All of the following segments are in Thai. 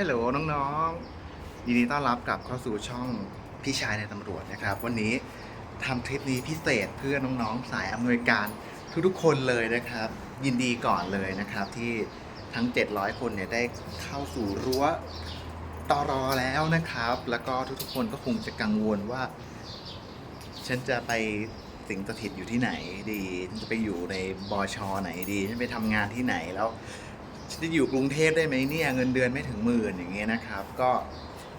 ฮัลโหลน้องๆยินดีต้อนรับกลับเข้าสู่ช่องพี่ชายในตำรวจนะครับ วันนี้ทำทริปนี้พิเศษเพื่อน้องๆสายอำนวยการทุกๆคนเลยนะครับ ยินดีก่อนเลยนะครับที่ทั้ง 700 คนเนี่ยได้เข้าสู่รั้วตอรอแล้วนะครับ แล้วก็ทุกๆคนก็คงจะกังวลว่า ฉันจะไปสิงสถิตอยู่ที่ไหนดีฉันจะไปอยู่ในบอชอไหนดีฉันไปทำงานที่ไหนแล้ว จะอยู่กรุงเทพได้ไหมเนี่ยเงินเดือนไม่ถึงหมื่นอย่างเงี้ยนะครับ ก็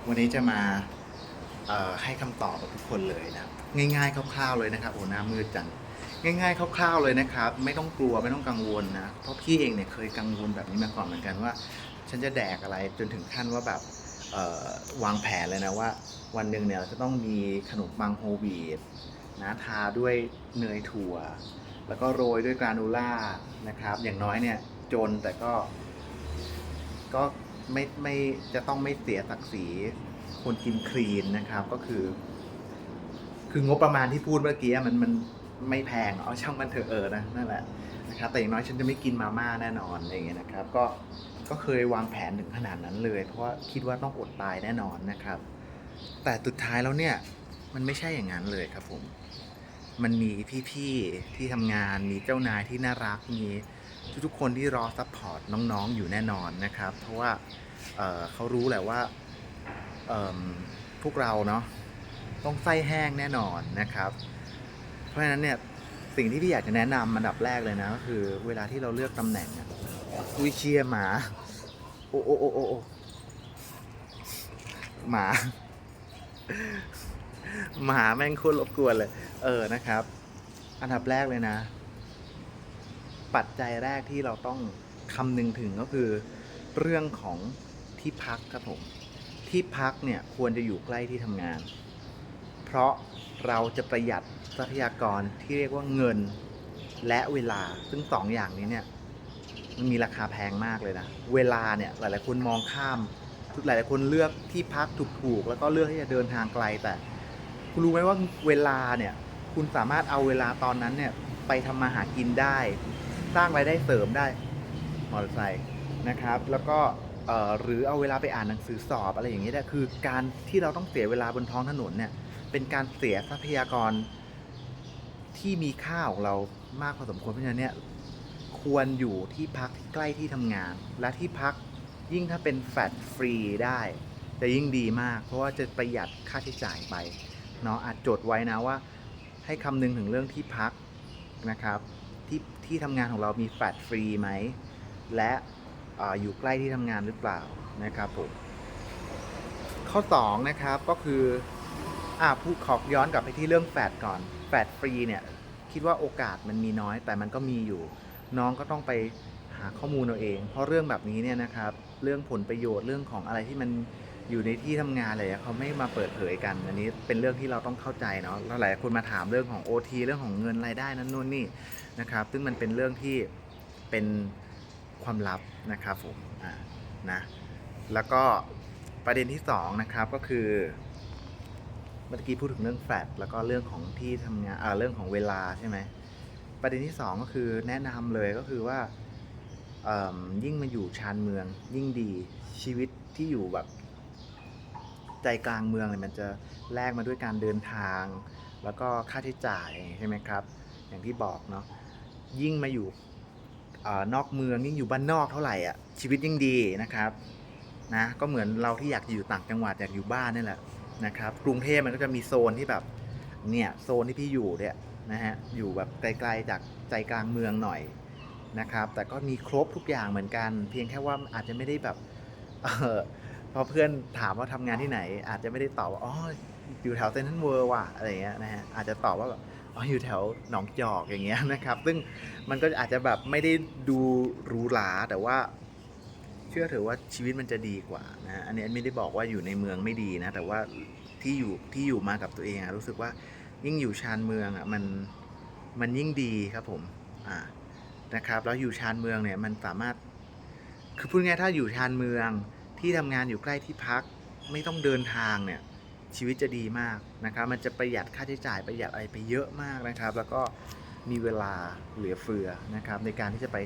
วันนี้จะมาให้คำตอบกับทุกคนเลยนะง่ายๆคร่าวๆเลยนะครับโอ้หน้ามืดจังง่ายๆคร่าวๆเลยนะครับ ไม่ต้องกลัวไม่ต้องกังวลนะเพราะพี่เองเนี่ยเคยกังวลแบบนี้มาก่อนเหมือนกันว่า ฉันจะแดกอะไรจนถึงขั้นว่าแบบวางแผนเลยนะว่า วันหนึ่งเนี่ยเราจะต้องมีขนมปังโฮวีตนะทาด้วยเนยถั่ว แล้วก็โรยด้วยกรานูล่านะครับ อย่างน้อยเนี่ยจนแต่ก็ ก็ไม่ไม่จะต้องไม่เสียศักดิ์ศรีคนกินคลีนนะครับ ก็คือ คืองบประมาณที่พูดเมื่อกี้มันมันไม่แพงเอาช่างมันเถอะเออนะนั่นแหละนะครับแต่อย่างน้อยฉันจะไม่กินมาม่าแน่นอนอะไรอย่างเงี้ยนะครับ ก็ก็เคยวางแผนถึงขนาดนั้นเลย เพราะว่าคิดว่าต้องอดตายแน่นอนนะครับ แต่สุดท้ายแล้วเนี่ย มันไม่ใช่อย่างนั้นเลยครับผม มันมีพี่ๆที่ทำงานมีเจ้านายที่น่ารักมี ทุกๆคนที่รอซัพพอร์ตน้องๆ อยู่แน่นอนนะครับ เพราะว่าเเขารู้แหละว่าพวกเราเนาะต้องไส้แห้งแน่นอนนะครับ เพราะฉะนั้นเนี่ยสิ่งที่พี่อยากจะแนะนำอันดับแรกเลยนะก็คือ เวลาที่เราเลือกตำแหน่งอะอุ้ยเชียร์หมาโอ้โอ้โอ้โอ้โอ้หมา หมาแม่งโคตรรบกวนเลย เออนะครับ อันดับแรกเลยนะ ปัจจัยแรกที่เราต้องคำนึงถึงก็คือ เรื่องของที่พักครับผมที่พักเนี่ยควรจะอยู่ใกล้ที่ทำงาน เพราะเราจะประหยัดทรัพยากรที่เรียกว่าเงินและเวลาซึ่งสองอย่างนี้เนี่ยมันมีราคาแพงมากเลยนะ เวลาเนี่ยหลาย ๆ คนมองข้าม หลาย ๆ คนเลือกที่พักถูก ๆ แล้วก็เลือกที่จะเดินทางไกลแต่ คุณรู้ไหมว่าเวลาเนี่ย คุณสามารถเอาเวลาตอนนั้นเนี่ยไปทำมาหากินได้ สร้างรายได้เสริมได้มอเตอร์ไซค์นะครับ แล้วก็หรือเอาเวลาไปอ่านหนังสือสอบอะไรอย่างนี้ได้คือการที่เราต้องเสียเวลาบนท้องถนนเนี่ยเป็นการเสียทรัพยากรที่มีค่าของเรามากพอสมควรเพราะฉะนั้นเนี่ยควรอยู่ที่พักที่ใกล้ที่ทำงาน และที่พักยิ่งถ้าเป็นแฟตฟรีได้จะยิ่งดีมาก เพราะว่าจะประหยัดค่าใช้จ่ายไปเนาะอาจจดไว้นะว่า ให้คำนึงถึงเรื่องที่พักนะครับ ที่ทำงานของเรามีแฟลตฟรีไหม และออยู่ใกล้ที่ทำงานหรือเปล่านะครับผมข้อ 2 นะครับก็คืออ่าพูดขอย้อนกลับไปที่เรื่องแฟลตก่อนแฟลตฟรีเนี่ยคิดว่าโอกาสมันมีน้อย แต่มันก็มีอยู่ น้องก็ต้องไปหาข้อมูลเอาเอง เพราะเรื่องแบบนี้เนี่ยนะครับ เรื่องผลประโยชน์เรื่องของอะไรที่มัน อยู่ในที่ทำงานเลยอะเขาไม่มาเปิดเผยกัน อันนี้เป็นเรื่องที่เราต้องเข้าใจเนาะแล้วหลายคนมาถามเรื่องของ OT เรื่องของเงินรายได้นั้นนู่นนี่นะครับ ซึ่งมันเป็นเรื่องที่เป็นความลับนะครับผมอ่านะแล้วก็ประเด็นที่สองนะครับก็คือเมื่อกี้พูดถึงเรื่องแฟลตแล้วก็เรื่องของที่ทำงานอ่าเรื่องของเวลาใช่ไหมประเด็นที่สองก็คือแนะนำเลยก็คือว่ายิ่งมาอยู่ชานเมืองยิ่งดีชีวิตที่อยู่แบบ ใจกลางเมืองเนี่ยมันจะแลกมาด้วยการเดินทาง แล้วก็ค่าใช้จ่ายใช่ไหมครับ อย่างที่บอกเนาะยิ่งมาอยู่อนอกเมืองยิ่งอยู่บ้านนอกเท่าไหร่อะชีวิตยิ่งดีนะครับนะก็เหมือนเราที่อยากอยู่ต่างจังหวัดอยากอยู่บ้านนี่แหละนะครับกรุงเทพมันก็จะมีโซนที่แบบเนี่ยโซนที่พี่อยู่เนี่ยนะฮะอยู่แบบไกลๆจากใจกลางเมืองหน่อยนะครับ แต่ก็มีครบทุกอย่างเหมือนกัน เพียงแค่ว่าอาจจะไม่ได้แบบ พอเพื่อนถามว่าทำงานที่ไหน อาจจะไม่ได้ตอบว่าอ๋ออยู่แถวเซนทรัลเวิร์ว่ะอะไรเงี้ยนะฮะอาจจะตอบว่าแบบอ๋ออยู่แถวหนองจอกอย่างเงี้ยนะครับ ซึ่งมันก็อาจจะแบบไม่ได้ดูหรูหราแต่ว่า เชื่อเถอะว่าชีวิตมันจะดีกว่านะฮะอันนี้ไม่ได้บอกว่าอยู่ในเมืองไม่ดีนะ แต่ว่าที่อยู่ที่อยู่มากับตัวเองอะรู้สึกว่ายิ่งอยู่ชานเมืองอะมันมันยิ่งดีครับผมอ่านะครับแล้วอยู่ชานเมืองเนี่ยมันสามารถ คือพูดง่ายถ้าอยู่ชานเมือง ที่ทำงานอยู่ใกล้ที่พัก ไม่ต้องเดินทางเนี่ยชีวิตจะดีมากนะครับ มันจะประหยัดค่าใช้จ่ายประหยัดอะไรไปเยอะมากนะครับ แล้วก็มีเวลาเหลือเฟือนะครับในการที่จะไป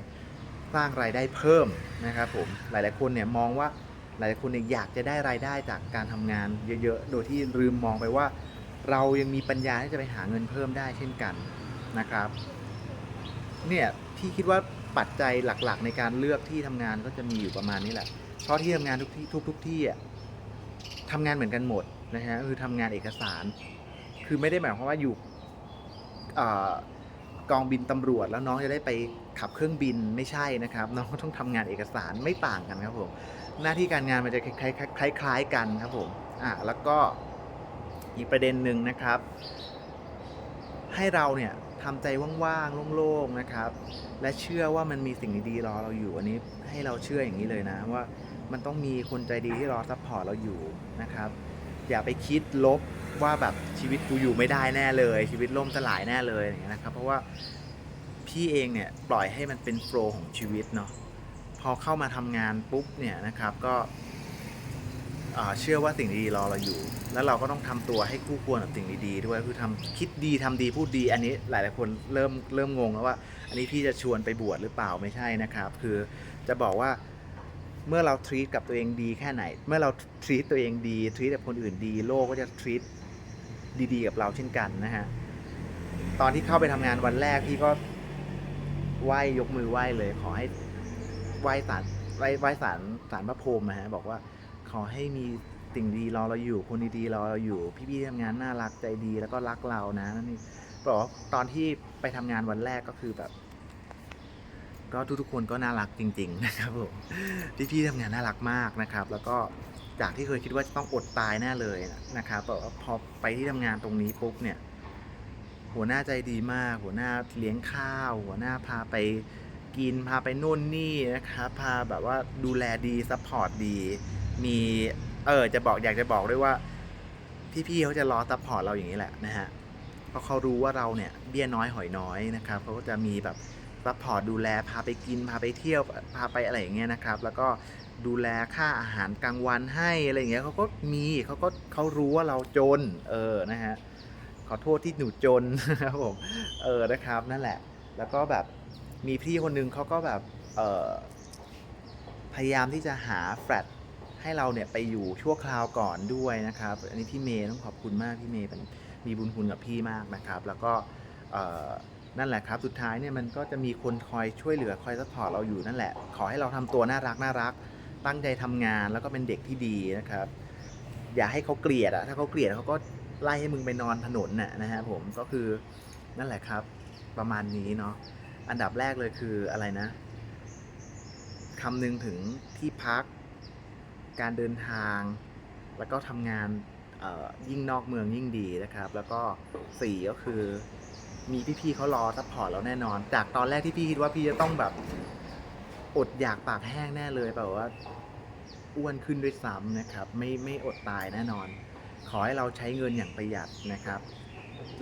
สร้างรายได้เพิ่มนะครับผมหลายๆคนเนี่ยมองว่าหลายคนเนี่ยอยากจะได้รายได้จากการทำงานเยอะๆ โดยที่ลืมมองไปว่า เรายังมีปัญญาที่จะไปหาเงินเพิ่มได้เช่นกันนะครับเนี่ยพี่คิดว่าปัจจัยหลักๆ ในการเลือกที่ทำงานก็จะมีอยู่ประมาณนี้แหละ เพราะที่ทำงานทุกที่ทุกทุกที่อะทำงานเหมือนกันหมดนะฮะคือทำงานเอกสาร คือไม่ได้หมายความว่าอยู่กองบินตำรวจแล้วน้องจะได้ไปขับเครื่องบินไม่ใช่นะครับ น้องก็ต้องทำงานเอกสารไม่ต่างกันครับผมหน้าที่การงานมันจะคล้ายๆคล้ายๆคล้ายๆกันครับผมอะแล้วก็อีกประเด็นหนึ่งนะครับ ให้เราเนี่ยทำใจว่างๆโล่งๆนะครับ และเชื่อว่ามันมีสิ่งดีๆรอเราอยู่อันนี้ให้เราเชื่ออย่างนี้เลยนะว่า มันต้องมีคนใจดีที่รอซัพพอร์ตเราอยู่นะครับ อย่าไปคิดลบว่าแบบชีวิตกูอยู่ไม่ได้แน่เลย ชีวิตล่มสลายแน่เลยอย่างเงี้ยนะครับ เพราะว่าพี่เองเนี่ยปล่อยให้มันเป็นโฟล์ของชีวิตเนาะพอเข้ามาทำงานปุ๊บเนี่ยนะครับก็เชื่อว่าสิ่งดีๆรอเราอยู่ แล้วเราก็ต้องทำตัวให้คู่ควรกับสิ่งดีๆด้วยคือทำคิดดีทำดีพูดดี อันนี้หลายๆคนเริ่มเริ่มงงแล้วว่า อันนี้พี่จะชวนไปบวชหรือเปล่าไม่ใช่นะครับ คือจะบอกว่า เมื่อเราทรีตกับตัวเองดีแค่ไหน เมื่อเราทรีตตัวเองดีทรีตกับคนอื่นดีโลกก็จะทรีตดีๆกับเราเช่นกันนะฮะตอนที่เข้าไปทำงานวันแรกพี่ก็ไหว้ยกมือไหว้เลย ขอให้ไหว้สารไหว้ไหว้สารสารพระพรหมนะฮะบอกว่าขอให้มีสิ่งดีรอเราอยู่คนดีๆรอเราอยู่ พี่ๆทำงานน่ารักใจดีแล้วก็รักเรานะนั่นนี่บอกตอนที่ไปทำงานวันแรกก็คือแบบ ก็ทุกๆคนก็น่ารักจริง ๆ นะครับผมพี่ๆทำงานน่ารักมากนะครับ แล้วก็จากที่เคยคิดว่าจะต้องอดตายแน่เลยนะครับแต่ว่าพอไปที่ทำงานตรงนี้ปุ๊บเนี่ย หัวหน้าใจดีมาก หัวหน้าเลี้ยงข้าว หัวหน้าพาไปกินพาไปนู่นนี่นะครับพาแบบว่าดูแลดีซัพพอร์ตดี มีเออจะบอกอยากจะบอกด้วยว่าพี่ๆเขาจะรอซัพพอร์ตเราอย่างนี้แหละนะฮะเพราะเขารู้ว่าเราเนี่ยเบี้ยน้อยหอยน้อยนะครับเขาก็จะมีแบบ ซัพพอร์ตดูแลพาไปกินพาไปเที่ยวพาไปอะไรอย่างเงี้ยนะครับ แล้วก็ดูแลค่าอาหารกลางวันให้อะไรอย่างเงี้ยเขาก็มีเขาก็เขารู้ว่าเราจนเออนะฮะขอโทษที่หนูจนนะครับผมเออนะครับนั่นแหละ แล้วก็แบบมีพี่คนหนึงเขาก็แบบเออพยายามที่จะหาแฟลตให้เราเนี่ยไปอยู่ชั่วคราวก่อนด้วยนะครับ อันนี้พี่เมย์ต้องขอบคุณมากพี่เมย์เป็นมีบุญคุณกับพี่มากนะครับ แล้วก็เนั่นแหละครับ สุดท้ายเนี่ยมันก็จะมีคนคอยช่วยเหลือคอยซัพพอร์ตเราอยู่นั่นแหละ ขอให้เราทำตัวน่ารักน่ารัก ตั้งใจทำงานแล้วก็เป็นเด็กที่ดีนะครับ อย่าให้เขาเกลียดอะถ้าเขาเกลียดเขาก็ไล่ให้มึงไปนอนถนนน่ะนะฮะผมก็คือนั่นแหละครับ ประมาณนี้เนาะอันดับแรกเลยคืออะไรนะคำนึงถึงที่พัก การเดินทาง แล้วก็ทำงานยิ่งนอกเมืองยิ่งดีนะครับ แล้วก็สี่ก็คือ มีพี่ๆเขารอซัพพอร์ตเราแน่นอน จากตอนแรกที่พี่คิดว่าพี่จะต้องแบบอดอยากปากแห้งแน่เลยแบบว่าอ้วนขึ้นด้วยซ้ำนะครับ ไม่ไม่อดตายแน่นอน ขอให้เราใช้เงินอย่างประหยัดนะครับ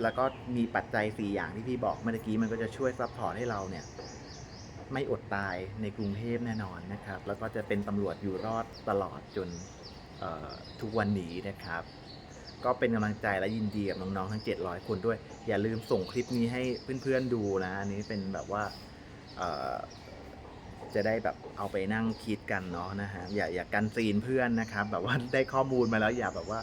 แล้วก็มีปัจจัยสี่อย่างที่พี่บอกเมื่อกี้มันก็จะช่วยซัพพอร์ตให้เราเนี่ยไม่อดตายในกรุงเทพแน่นอนนะครับ แล้วก็จะเป็นตำรวจอยู่รอดตลอดจนทุกวันนี้นะครับ ก็เป็นกำลังใจและยินดีกับน้องๆทั้ง 700 คนด้วย อย่าลืมส่งคลิปนี้ให้เพื่อนๆดูนะอันนี้เป็นแบบว่าจะได้แบบเอาไปนั่งคิดกันเนาะนะฮะอย่าอย่ากันซีนเพื่อนนะครับ แบบว่าได้ข้อมูลมาแล้วอย่าแบบว่า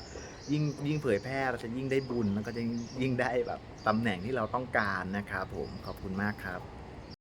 ยิ่งยิ่งเผยแพร่เราจะยิ่งได้บุญแล้วก็จะยิ่งได้แบบตำแหน่งที่เราต้องการนะครับผมขอบคุณมากครับ